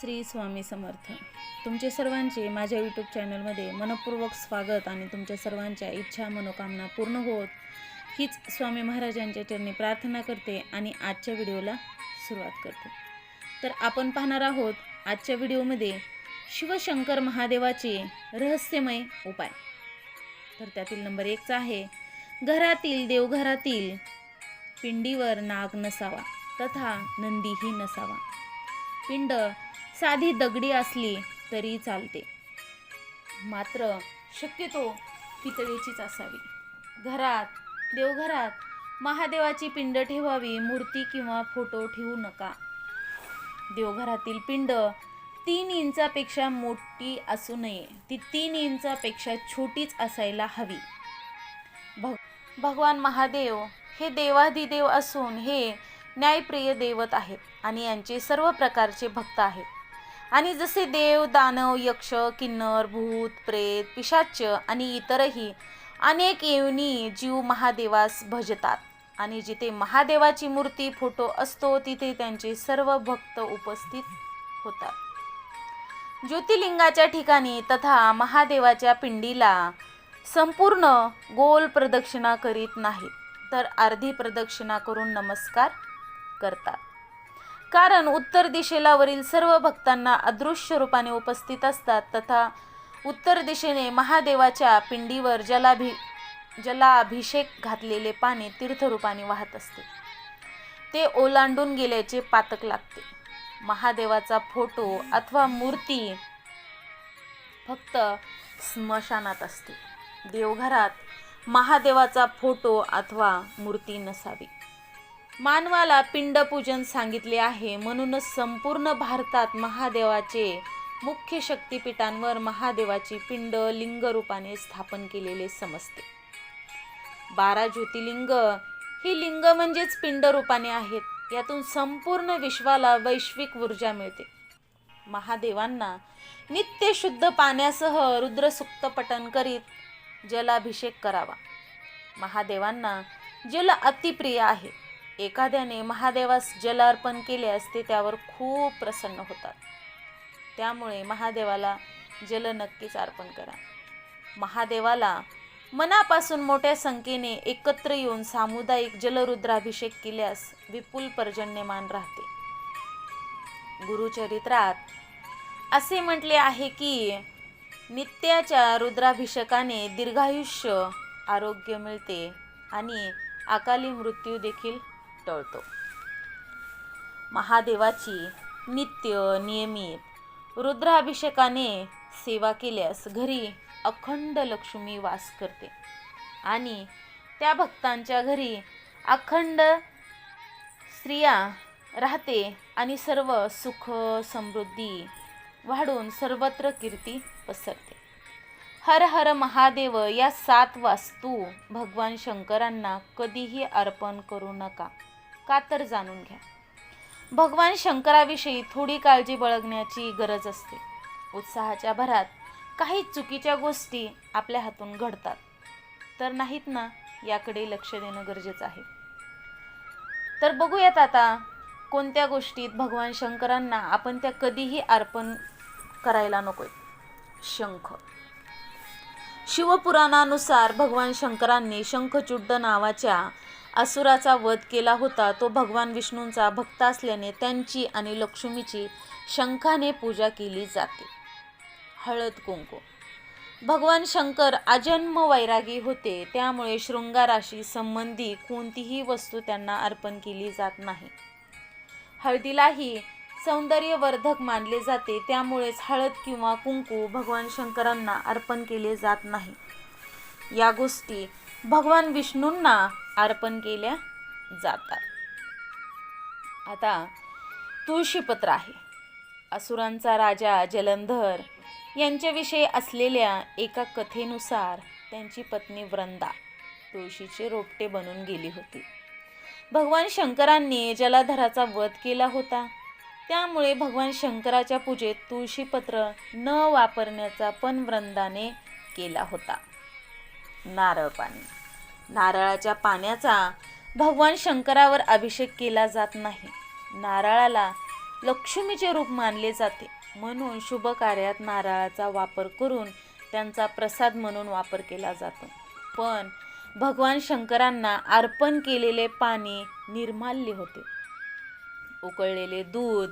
श्री स्वामी समर्थ. तुमचे सर्वांचे माझ्या यूट्यूब चॅनलमध्ये मनपूर्वक स्वागत आणि तुमच्या सर्वांच्या इच्छा मनोकामना पूर्ण होत. हीच स्वामी महाराजांच्या चरणी प्रार्थना करते आणि आजच्या व्हिडिओला सुरुवात करते. तर आपण पाहणार आहोत आजच्या व्हिडिओमध्ये शिवशंकर महादेवाचे रहस्यमय उपाय. तर त्यातील नंबर एकचा आहे घरातील देवघरातील पिंडीवर नाग नसावा तथा नंदीही नसावा. पिंड साधी दगडी असली तरी चालते. मात्र शक्यतो पितळेचीच असावी. घरात देवघरात महादेवाची पिंड ठेवावी मूर्ती किंवा फोटो ठेवू नका. देवघरातील पिंड तीन इंचापेक्षा मोठी असू नये. ती तीन इंचापेक्षा छोटीच असायला हवी. भग भगवान महादेव हे देवाधिदेव असून हे न्यायप्रिय देवत आहेत आणि यांचे सर्व प्रकारचे भक्त आहेत. आणि जसे देव दानव यक्ष किन्नर भूत प्रेत पिशाच आणि इतरही अनेक येवनी जीव महादेवास भजतात. आणि जिथे महादेवाची मूर्ती फोटो असतो तिथे त्यांचे सर्व भक्त उपस्थित होतात. ज्योतिर्लिंगाच्या ठिकाणी तथा महादेवाच्या पिंडीला संपूर्ण गोल प्रदक्षिणा करीत नाहीत तर अर्धी प्रदक्षिणा करून नमस्कार करतात. कारण उत्तर दिशेला वरील सर्व भक्तांना अदृश्य रूपाने उपस्थित असतात तथा उत्तर दिशेने महादेवाच्या पिंडीवर जलाभि जलाभिषेक घातलेले पाणी तीर्थरूपाने वाहत असते. ते ओलांडून गेल्याचे पातक लागते. महादेवाचा फोटो अथवा मूर्ती फक्त स्मशानात असते. देवघरात महादेवाचा फोटो अथवा मूर्ती नसावी. मानवाला पिंडपूजन सांगितले आहे. म्हणूनच संपूर्ण भारतात महादेवाचे मुख्य शक्तिपीठांवर महादेवाची पिंड लिंग रूपाने स्थापन केलेले समजते. बारा ज्योतिर्लिंग ही लिंग म्हणजेच पिंड रूपाने आहेत. यातून संपूर्ण विश्वाला वैश्विक ऊर्जा मिळते. महादेवांना नित्य शुद्ध पाण्यासह रुद्रसुक्त पठण करीत जलाभिषेक करावा. महादेवांना जल अतिप्रिय आहे. एखाद्याने महादेवास जल अर्पण केले असते त्यावर खूप प्रसन्न होतात. त्यामुळे महादेवाला जल नक्कीच अर्पण करा. महादेवाला मनापासून मोठ्या संख्येने एकत्र येऊन सामुदायिक जलरुद्राभिषेक केल्यास विपुल पर्जन्यमान राहते. गुरुचरित्रात असे म्हटले आहे की नित्याच्या रुद्राभिषेकाने दीर्घायुष्य आरोग्य मिळते आणि अकाली मृत्यू देखील टळतो. महादेवाची नित्य नियमित रुद्राभिषेकाने सेवा केल्यास घरी अखंड लक्ष्मी वास करते आणि त्या भक्तांच्या घरी अखंड स्त्रिया राहते आणि सर्व सुख समृद्धी वाढून सर्वत्र कीर्ती पसरते. हर हर महादेव या सात वास्तू भगवान शंकरांना कधीही अर्पण करू नका. का तर जाणून घ्या. भगवान शंकराविषयी थोडी काळजी बाळगण्याची गरज असते. उत्साहाच्या भरात काही चुकीच्या गोष्टी आपल्या हातून घडतात. तर नाहीत ना याकडे लक्ष देणं गरजेचं आहे. तर बघूयात आता कोणत्या गोष्टीत भगवान शंकरांना आपण त्या कधीही अर्पण करायला नकोय. शंख. शिवपुराणानुसार भगवान शंकरांनी शंखचूड्ड नावाच्या असुराचा वध केला होता. तो भगवान विष्णूंचा भक्त असल्याने त्यांची आणि लक्ष्मीची शंखाने पूजा केली जाते. हळद कुंकू. भगवान शंकर अजन्म वैरागी होते. त्यामुळे शृंगाराशी संबंधी कोणतीही वस्तू त्यांना अर्पण केली जात नाही. हळदीलाही सौंदर्यवर्धक मानले जाते. त्यामुळेच हळद किंवा कुंकू भगवान शंकरांना अर्पण केले जात नाही. या गोष्टी भगवान विष्णूंना अर्पण केल्या जातात. आता तुळशीपत्र आहे. असुरांचा राजा जलंधर यांच्याविषयी असलेल्या एका कथेनुसार त्यांची पत्नी वृंदा तुळशीचे रोपटे बनून गेली होती. भगवान शंकरांनी जलाधराचा वध केला होता. त्यामुळे भगवान शंकराच्या पूजेत तुळशीपत्र न वापरण्याचा पण वृंदाने केला होता. नारळ पाणी नारळाच्या पाण्याचा भगवान शंकरावर अभिषेक केला जात नाही. नारळाला लक्ष्मीचे रूप मानले जाते. म्हणून शुभ कार्यात नारळाचा वापर करून त्यांचा प्रसाद म्हणून वापर केला जातो. पण भगवान शंकरांना अर्पण केलेले पाणी निर्माल्य होते. उकळलेले दूध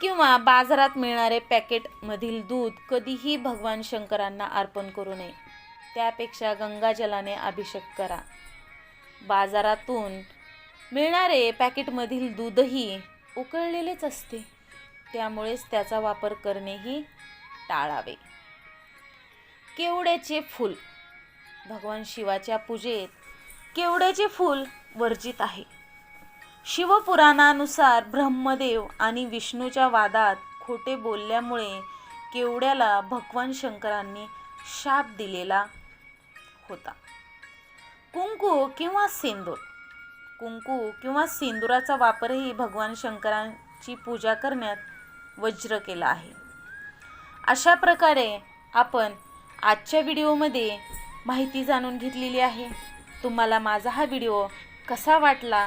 किंवा बाजारात मिळणारे पॅकेटमधील दूध कधीही भगवान शंकरांना अर्पण करू नये. त्यापेक्षा गंगाजलाने अभिषेक करा. बाजारातून मिळणारे पॅकेटमधील दूधही उकळलेलेच असते. त्यामुळेच त्याचा वापर करणेही टाळावे. केवड्याचे फूल! भगवान शिवाच्या पूजेत केवड्याचे फूल वर्जित आहे. शिवपुराणानुसार ब्रह्मदेव आणि विष्णूच्या वादात खोटे बोलल्यामुळे केवड्याला भगवान शंकरांनी शाप दिलेला होता. कुंकू किंवा सेंदूर. कुंकू किंवा सेंदुराचा वापरही भगवान शंकरांची पूजा करण्यात वज्र केला आहे. अशा प्रकारे आपण आजच्या व्हिडिओमध्ये माहिती जाणून घेतलेली आहे. तुम्हाला माझा हा व्हिडिओ कसा वाटला